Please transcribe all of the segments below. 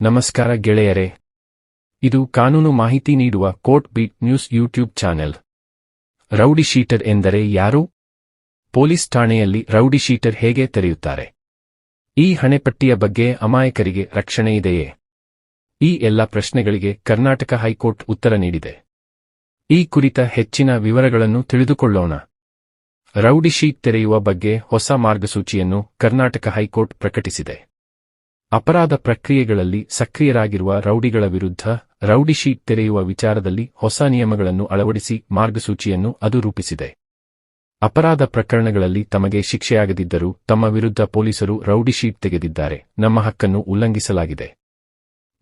ನಮಸ್ಕಾರ ಗೆಳೆಯರೇ. ಇದು ಕಾನೂನು ಮಾಹಿತಿ ನೀಡುವ court beat news YouTube channel. Rowdy sheeter ಎಂದರೆ ಯಾರು? ಪೊಲೀಸ್ ಠಾಣೆಯಲ್ಲಿ ರೌಡಿ ಶೀಟರ್ ಹೇಗೆ ತೆರೆಯುತ್ತಾರೆ? ಈ ಹಣೆಪಟ್ಟಿಯ ಬಗ್ಗೆ ಅಮಾಯಕರಿಗೆ ರಕ್ಷಣೆ ಇದೆಯೇ? ಈ ಎಲ್ಲ ಪ್ರಶ್ನೆಗಳಿಗೆ ಕರ್ನಾಟಕ ಹೈಕೋರ್ಟ್ ಉತ್ತರ ನೀಡಿದೆ. ಈ ಕುರಿತ ಹೆಚ್ಚಿನ ವಿವರಗಳನ್ನು ತಿಳಿದುಕೊಳ್ಳೋಣ. ರೌಡಿ ಶೀಟ್ ತೆರೆಯುವ ಬಗ್ಗೆ ಹೊಸ ಮಾರ್ಗಸೂಚಿಯನ್ನು ಕರ್ನಾಟಕ ಹೈಕೋರ್ಟ್ ಪ್ರಕಟಿಸಿದೆ. ಅಪರಾಧ ಪ್ರಕ್ರಿಯೆಗಳಲ್ಲಿ ಸಕ್ರಿಯರಾಗಿರುವ ರೌಡಿಗಳ ವಿರುದ್ಧ ರೌಡಿ ಶೀಟ್ ತೆರೆಯುವ ವಿಚಾರದಲ್ಲಿ ಹೊಸ ನಿಯಮಗಳನ್ನು ಅಳವಡಿಸಿ ಮಾರ್ಗಸೂಚಿಯನ್ನು ಅದು ರೂಪಿಸಿದೆ. ಅಪರಾಧ ಪ್ರಕರಣಗಳಲ್ಲಿ ತಮಗೆ ಶಿಕ್ಷೆಯಾಗದಿದ್ದರೂ ತಮ್ಮ ವಿರುದ್ಧ ಪೊಲೀಸರು ರೌಡಿ ಶೀಟ್ ತೆಗೆದಿದ್ದಾರೆ. ನಮ್ಮ ಹಕ್ಕನ್ನು ಉಲ್ಲಂಘಿಸಲಾಗಿದೆ.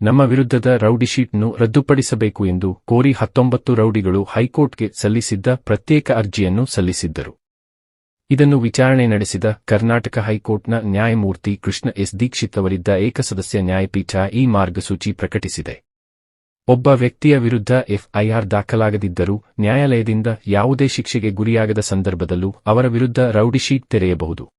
ನಮ್ಮ ವಿರುದ್ಧದ ರೌಡಿ ಶೀಟ್ನ್ನು ರದ್ದುಪಡಿಸಬೇಕು ಎಂದು ಕೋರಿ ಹತ್ತೊಂಬತ್ತು ರೌಡಿಗಳು ಹೈಕೋರ್ಟ್ಗೆ ಸಲ್ಲಿಸಿದ್ದ ಪ್ರತ್ಯೇಕ ಅರ್ಜಿಯನ್ನು ಸಲ್ಲಿಸಿದ್ದರು. ಇದನ್ನು ವಿಚಾರಣೆ ನಡೆಸಿದ ಕರ್ನಾಟಕ ಹೈಕೋರ್ಟ್ನ ನ್ಯಾಯಮೂರ್ತಿ ಕೃಷ್ಣ ಎಸ್ ದೀಕ್ಷಿತ್ ಅವರಿದ್ದ ಏಕಸದಸ್ಯ ನ್ಯಾಯಪೀಠ ಈ ಮಾರ್ಗಸೂಚಿ ಪ್ರಕಟಿಸಿದೆ. ಒಬ್ಬ ವ್ಯಕ್ತಿಯ ವಿರುದ್ಧ ಎಫ್ಐಆರ್ ದಾಖಲಾಗದಿದ್ದರೂ ನ್ಯಾಯಾಲಯದಿಂದ ಯಾವುದೇ ಶಿಕ್ಷೆಗೆ ಗುರಿಯಾಗದ ಸಂದರ್ಭದಲ್ಲೂ ಅವರ ವಿರುದ್ಧ ರೌಡಿ ಶೀಟ್ ತೆರೆಯಬಹುದು.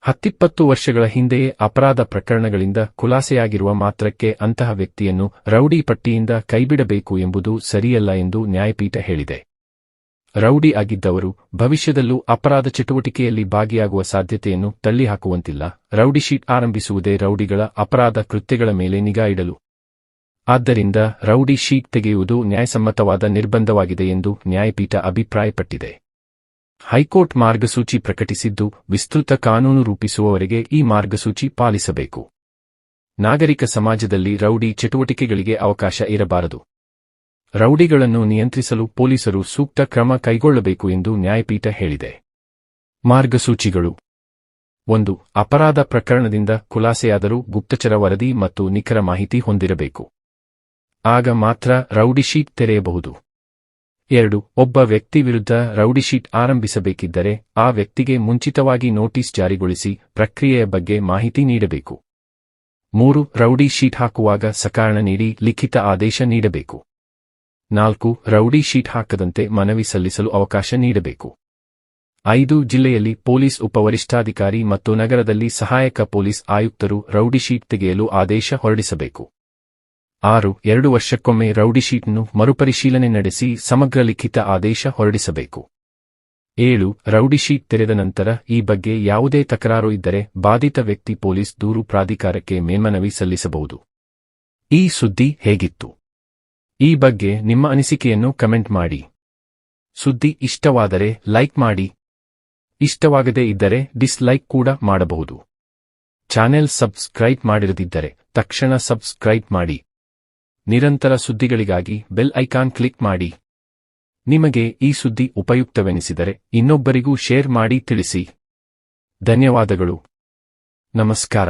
ಹತ್ತಿಪ್ಪತ್ತು ವರ್ಷಗಳ ಹಿಂದೆಯೇ ಅಪರಾಧ ಪ್ರಕರಣಗಳಿಂದ ಖುಲಾಸೆಯಾಗಿರುವ ಮಾತ್ರಕ್ಕೆ ಅಂತಹ ವ್ಯಕ್ತಿಯನ್ನು ರೌಡಿ ಪಟ್ಟಿಯಿಂದ ಕೈಬಿಡಬೇಕು ಎಂಬುದು ಸರಿಯಲ್ಲ ಎಂದು ನ್ಯಾಯಪೀಠ ಹೇಳಿದೆ. ರೌಡಿ ಆಗಿದ್ದವರು ಭವಿಷ್ಯದಲ್ಲೂ ಅಪರಾಧ ಚಟುವಟಿಕೆಯಲ್ಲಿ ಭಾಗಿಯಾಗುವ ಸಾಧ್ಯತೆಯನ್ನು ತಳ್ಳಿಹಾಕುವಂತಿಲ್ಲ. ರೌಡಿ ಶೀಟ್ ಆರಂಭಿಸುವುದೇ ರೌಡಿಗಳ ಅಪರಾಧ ಕೃತ್ಯಗಳ ಮೇಲೆ ನಿಗಾ ಇಡಲು. ಆದ್ದರಿಂದ ರೌಡಿ ಶೀಟ್ ತೆಗೆಯುವುದು ನ್ಯಾಯಸಮ್ಮತವಾದ ನಿರ್ಬಂಧವಾಗಿದೆ ಎಂದು ನ್ಯಾಯಪೀಠ ಅಭಿಪ್ರಾಯಪಟ್ಟಿದೆ. ಹೈಕೋರ್ಟ್ ಮಾರ್ಗಸೂಚಿ ಪ್ರಕಟಿಸಿದ್ದು, ವಿಸ್ತೃತ ಕಾನೂನು ರೂಪಿಸುವವರೆಗೆ ಈ ಮಾರ್ಗಸೂಚಿ ಪಾಲಿಸಬೇಕು. ನಾಗರಿಕ ಸಮಾಜದಲ್ಲಿ ರೌಡಿ ಚಟುವಟಿಕೆಗಳಿಗೆ ಅವಕಾಶ ಇರಬಾರದು. ರೌಡಿಗಳನ್ನು ನಿಯಂತ್ರಿಸಲು ಪೊಲೀಸರು ಸೂಕ್ತ ಕ್ರಮ ಕೈಗೊಳ್ಳಬೇಕು ಎಂದು ನ್ಯಾಯಪೀಠ ಹೇಳಿದೆ. ಮಾರ್ಗಸೂಚಿಗಳು. ಒಂದು, ಅಪರಾಧ ಪ್ರಕರಣದಿಂದ ಖುಲಾಸೆಯಾದರೂ ಗುಪ್ತಚರ ವರದಿ ಮತ್ತು ನಿಖರ ಮಾಹಿತಿ ಹೊಂದಿರಬೇಕು. ಆಗ ಮಾತ್ರ ರೌಡಿಶೀಟ್ ತೆರೆಯಬಹುದು. ಎರಡು, ಒಬ್ಬ ವ್ಯಕ್ತಿ ವಿರುದ್ಧ ರೌಡಿಶೀಟ್ ಆರಂಭಿಸಬೇಕಿದ್ದರೆ ಆ ವ್ಯಕ್ತಿಗೆ ಮುಂಚಿತವಾಗಿ ನೋಟಿಸ್ ಜಾರಿಗೊಳಿಸಿ ಪ್ರಕ್ರಿಯೆಯ ಬಗ್ಗೆ ಮಾಹಿತಿ ನೀಡಬೇಕು. ಮೂರು, ರೌಡಿ ಶೀಟ್ ಹಾಕುವಾಗ ಸಕಾರಣ ನೀಡಿ ಲಿಖಿತ ಆದೇಶ ನೀಡಬೇಕು. ನಾಲ್ಕು, ರೌಡಿ ಶೀಟ್ ಹಾಕದಂತೆ ಮನವಿ ಸಲ್ಲಿಸಲು ಅವಕಾಶ ನೀಡಬೇಕು. ಐದು, ಜಿಲ್ಲೆಯಲ್ಲಿ ಪೊಲೀಸ್ ಉಪವರಿಷ್ಠಾಧಿಕಾರಿ ಮತ್ತು ನಗರದಲ್ಲಿ ಸಹಾಯಕ ಪೊಲೀಸ್ ಆಯುಕ್ತರು ರೌಡಿ ಶೀಟ್ ತೆಗೆಯಲು ಆದೇಶ ಹೊರಡಿಸಬೇಕು. ಆರು, ಎರಡು ವರ್ಷಕ್ಕೊಮ್ಮೆ ರೌಡಿ ಶೀಟ್ನ್ನು ಮರುಪರಿಶೀಲನೆ ನಡೆಸಿ ಸಮಗ್ರ ಲಿಖಿತ ಆದೇಶ ಹೊರಡಿಸಬೇಕು. ಏಳು, ರೌಡಿ ಶೀಟ್ ತೆರೆದ ನಂತರ ಈ ಬಗ್ಗೆ ಯಾವುದೇ ತಕರಾರು ಇದ್ದರೆ ಬಾಧಿತ ವ್ಯಕ್ತಿ ಪೊಲೀಸ್ ದೂರು ಪ್ರಾಧಿಕಾರಕ್ಕೆ ಮೇಲ್ಮನವಿ ಸಲ್ಲಿಸಬಹುದು. ಈ ಸುದ್ದಿ ಹೇಗಿತ್ತು? ಈ ಬಗ್ಗೆ ನಿಮ್ಮ ಅನಿಸಿಕೆಯನ್ನು ಕಮೆಂಟ್ ಮಾಡಿ. ಸುದ್ದಿ ಇಷ್ಟವಾದರೆ ಲೈಕ್ ಮಾಡಿ. ಇಷ್ಟವಾಗದೇ ಇದ್ದರೆ ಡಿಸ್ಲೈಕ್ ಕೂಡ ಮಾಡಬಹುದು. ಚಾನೆಲ್ ಸಬ್ಸ್ಕ್ರೈಬ್ ಮಾಡಿರದಿದ್ದರೆ ತಕ್ಷಣ ಸಬ್ಸ್ಕ್ರೈಬ್ ಮಾಡಿ. ನಿರಂತರ ಸುದ್ದಿಗಳಿಗಾಗಿ ಬೆಲ್ ಐಕಾನ್ ಕ್ಲಿಕ್ ಮಾಡಿ. ನಿಮಗೆ ಈ ಸುದ್ದಿ ಉಪಯುಕ್ತವೆನಿಸಿದರೆ ಇನ್ನೊಬ್ಬರಿಗೂ ಶೇರ್ ಮಾಡಿ ತಿಳಿಸಿ. ಧನ್ಯವಾದಗಳು. ನಮಸ್ಕಾರ.